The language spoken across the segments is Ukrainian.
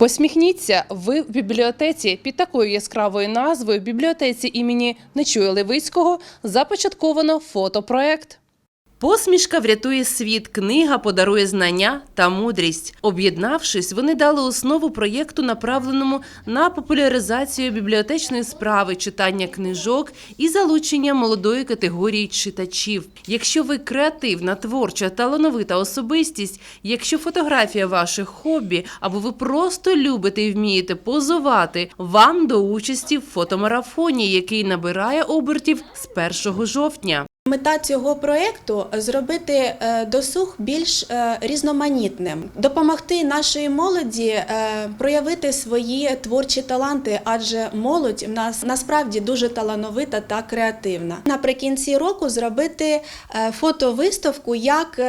Посміхніться, ви в бібліотеці під такою яскравою назвою бібліотеці імені Нечуя Левицького започатковано фотопроект. Посмішка врятує світ. Книга подарує знання та мудрість. Об'єднавшись, вони дали основу проєкту, направленому на популяризацію бібліотечної справи, читання книжок і залучення молодої категорії читачів. Якщо ви креативна, творча, талановита особистість, якщо фотографія ваших хобі, або ви просто любите і вмієте позувати, вам до участі в фотомарафоні, який набирає обертів з 1 жовтня. Мета цього проєкту – зробити е, досуг більш е, різноманітним, допомогти нашій молоді е, проявити свої творчі таланти, адже молодь в нас насправді дуже талановита та креативна. Наприкінці року зробити фотовиставку як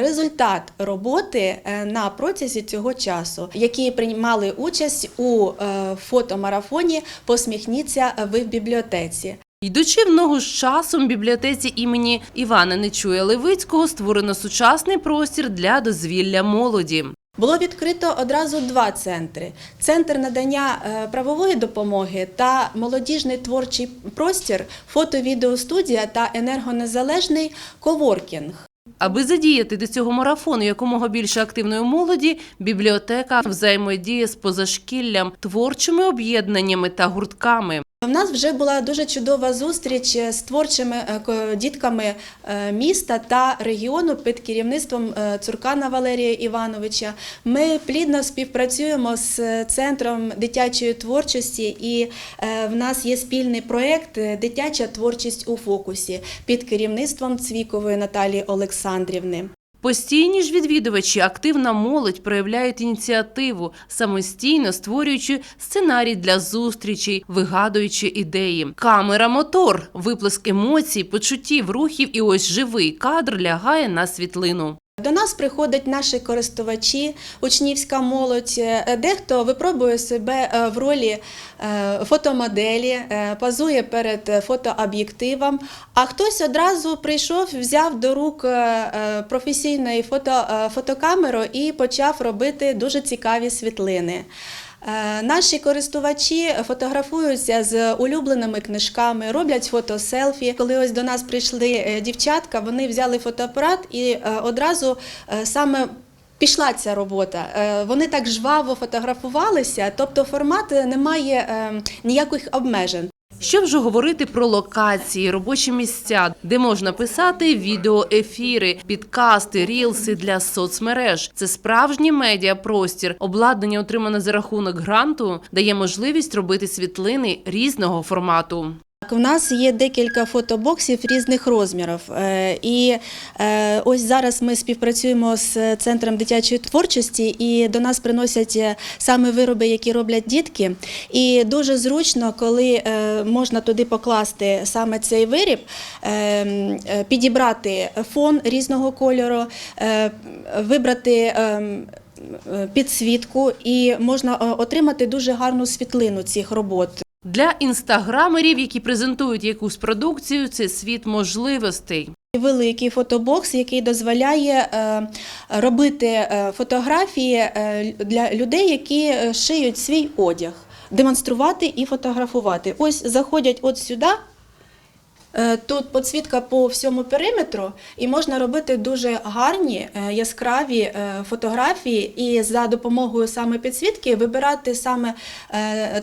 результат роботи на протязі цього часу, які приймали участь у фотомарафоні Посміхніться ви в бібліотеці. Йдучи в ногу з часом, в бібліотеці імені Івана Нечуя Левицького створено сучасний простір для дозвілля молоді. Було відкрито одразу два центри: центр надання е, правової допомоги та молодіжний творчий простір, фото-відеостудія та енергонезалежний коворкінг. Аби задіяти до цього марафону якомога більше активної молоді, бібліотека взаємодіє з позашкіллям, творчими об'єднаннями та гуртками. У нас вже була дуже чудова зустріч з творчими е, дітками е, міста та регіону під керівництвом е, Цуркана Валерія Івановича. Ми плідно співпрацюємо з центром дитячої творчості, і е, в нас є спільний проєкт е, Дитяча творчість у фокусі під керівництвом Цвікової Наталії Олександрівни. Постійні ж відвідувачі, активна молодь проявляють ініціативу, самостійно створюючи сценарій для зустрічей, вигадуючи ідеї. Камера, мотор, виплеск емоцій, почуттів, рухів і ось живий кадр лягає на світлину. До нас приходять наші користувачі, учнівська молодь. Е, Дехто випробує себе е, в ролі е, фотомоделі, позує перед фотооб'єктивом, а хтось одразу прийшов, взяв до рук професійної фото, фотокамеру і почав робити дуже цікаві світлини. Е, Наші користувачі фотографуються з улюбленими книжками, роблять фотоселфі. Коли ось до нас прийшли е, дівчатка, вони взяли фотоапарат і е, одразу саме. Пішла ця робота. Вони так жваво фотографувалися, тобто формат не має е, ніяких обмежень. Що вже говорити про локації, робочі місця, де можна писати відеоефіри, підкасти, рілси для соцмереж. Це справжній медіапростір. Обладнання, отримане за рахунок гранту, дає можливість робити світлини різного формату. Так, У нас є декілька фотобоксів різних розмірів. Е, І е, ось зараз ми співпрацюємо з центром дитячої творчості, і до нас приносять е, саме вироби, які роблять дітки. І дуже зручно, коли можна туди покласти саме цей виріб, підібрати фон різного кольору, вибрати. Підсвітку і можна отримати дуже гарну світлину цих робот. Для інстаграмерів, які презентують якусь продукцію, це світ можливостей. Великий фотобокс, який дозволяє е, робити е, фотографії е, для людей, які шиють свій одяг, демонструвати і фотографувати. Ось заходять от сюди. Е, Тут підсвітка по всьому периметру, і можна робити дуже гарні е, яскраві е, фотографії, і за допомогою саме підсвітки вибирати саме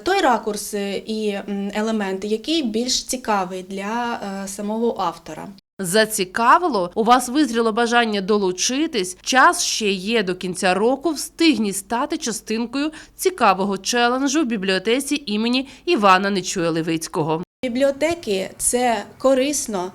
той ракурс і елемент, який більш цікавий для самого автора. Зацікавило, у вас визріло бажання долучитись. Час ще є до кінця року. Встигніть стати частинкою цікавого челенджу в бібліотеці імені Івана Нечуя Левицького. Бібліотеки це корисно,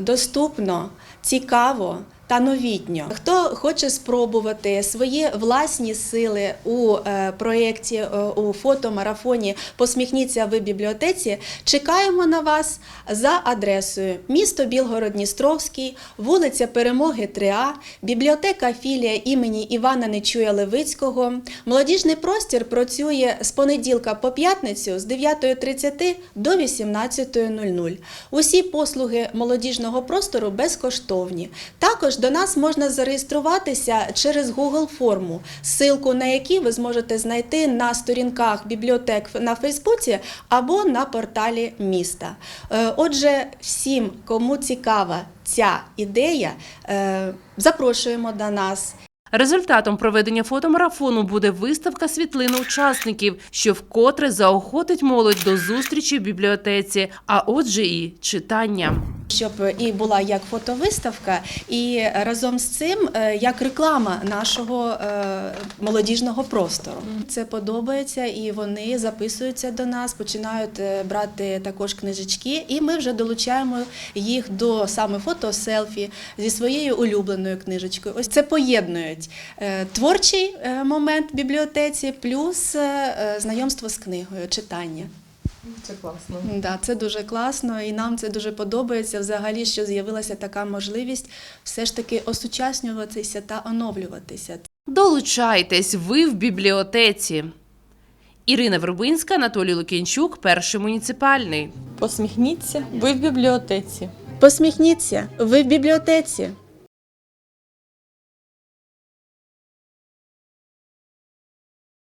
доступно, цікаво та новітньо. Хто хоче спробувати свої власні сили у е, проєкті е, у фотомарафоні Посміхніться ви бібліотеці. Чекаємо на вас за адресою місто Білгород-Дністровський, вулиця Перемоги 3А, бібліотека філія імені Івана Нечуя Левицького. Молодіжний простір працює з понеділка по п'ятницю з 9.30 до 18.00. Усі послуги молодіжного простору безкоштовні. Також до нас можна зареєструватися через Google форму, ссылку на які ви зможете знайти на сторінках бібліотек на Фейсбуці або на порталі міста. Е, Отже, всім, кому цікава ця ідея, е, запрошуємо до нас. Результатом проведення фотомарафону буде виставка світлин учасників, що вкотре заохотить молодь до зустрічі в бібліотеці, а отже, і читання. Щоб і була як фотовиставка, і разом з цим е, як реклама нашого е, молодіжного простору. Це подобається, і вони записуються до нас, починають е, брати також книжечки, і ми вже долучаємо їх до саме фото-селфі зі своєю улюбленою книжечкою. Ось це поєднують творчий момент в бібліотеці, плюс знайомство з книгою, читання. Це класно. Да, це дуже класно, і нам це дуже подобається. Взагалі, що з'явилася така можливість все ж таки осучаснюватися та оновлюватися. Долучайтесь ви в бібліотеці. Ірина Вербинська, Анатолій Лукінчук, перший муніципальний. Посміхніться, ви в бібліотеці. Посміхніться, ви в бібліотеці.